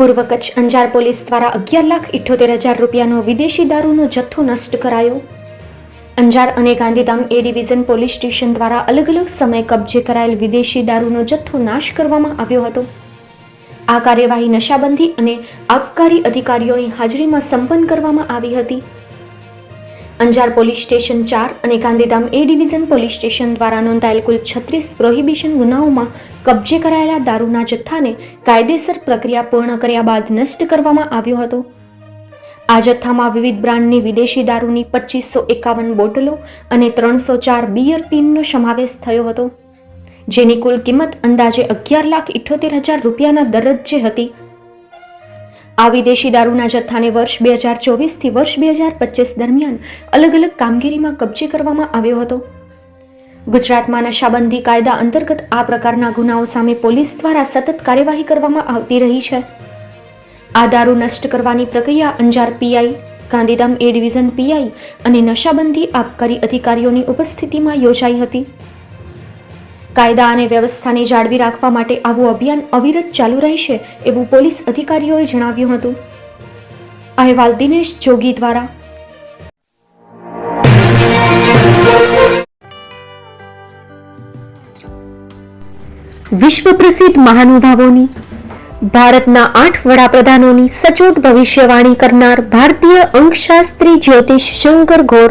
પૂર્વ કચ્છ અંજાર પોલીસ દ્વારા અગિયાર લાખ ઇઠ્ઠોતેર હજાર રૂપિયાનો વિદેશી દારૂનો જથ્થો નષ્ટ કરાયો. અંજાર અને Gandhidham A division police station દ્વારા અલગ અલગ સમયે કબજે કરાયેલ વિદેશી દારૂનો જથ્થો નાશ કરવામાં આવ્યો હતો. આ કાર્યવાહી નશાબંધી અને આબકારી અધિકારીઓની હાજરીમાં સંપન્ન કરવામાં આવી હતી. અંજાર પોલીસ સ્ટેશન ચાર અને Gandhidham A division police station દ્વારા નોંધાયેલ કુલ છત્રીસ પ્રોહિબિશન ગુનાઓમાં કબજે કરાયેલા દારૂના જથ્થાને કાયદેસર પ્રક્રિયા પૂર્ણ કર્યા બાદ નષ્ટ કરવામાં આવ્યો હતો. આ જથ્થામાં વિવિધ બ્રાન્ડની વિદેશી દારૂની પચીસો એકાવન બોટલો અને ત્રણસો ચાર બિયર ટીનનો સમાવેશ થયો હતો. જેની કુલ કિંમત અંદાજે અગિયાર લાખ ઇઠ્ઠોતેર હજાર રૂપિયાના દરજ્જે હતી. આ વિદેશી દારૂના જથ્થાને વર્ષ બે હજાર ચોવીસથી વર્ષ બે હજાર પચીસ દરમિયાન અલગ અલગ કામગીરીમાં કબજે કરવામાં આવ્યો હતો. ગુજરાતમાં નશાબંધી કાયદા અંતર્ગત આ પ્રકારના ગુનાઓ સામે પોલીસ દ્વારા સતત કાર્યવાહી કરવામાં આવતી રહી છે. આ દારૂ નષ્ટ કરવાની પ્રક્રિયા Anjar PI Gandhidham A division PI અને નશાબંધી આબકારી અધિકારીઓની ઉપસ્થિતિમાં યોજાઈ હતી. કાયદા અને વ્યવસ્થાને જાળવી રાખવા માટે આવું અભિયાન અવિરત ચાલુ રહેશે એવું પોલીસ અધિકારીઓએ જણાવ્યું હતું. અહેવાલ દિનેશ જોગી દ્વારા. વિશ્વ પ્રસિદ્ધ મહાનુભાવોની, ભારતના આઠ વડાપ્રધાનોની સચોટ ભવિષ્યવાણી કરનાર ભારતીય અંકશાસ્ત્રી જ્યોતિષ શંકર ઘોર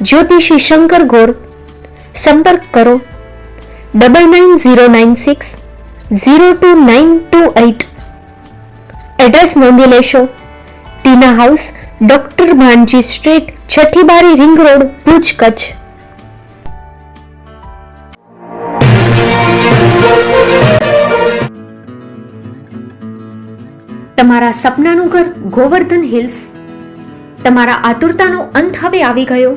જ્યોતિષી શંકર ગોર. સંપર્ક કરો. Double nine zero nine six zero two nine two eight. Address નોંધી લેશો. Tina house, doctor Bhanji street છઠ્ઠી બારી રિંગ રોડ, ભુજ કચ્છ. તમારા સપનાનું ઘર ગોવર્ધન હિલ્સ. તમારા આતુરતાનો અંત હવે આવી ગયો.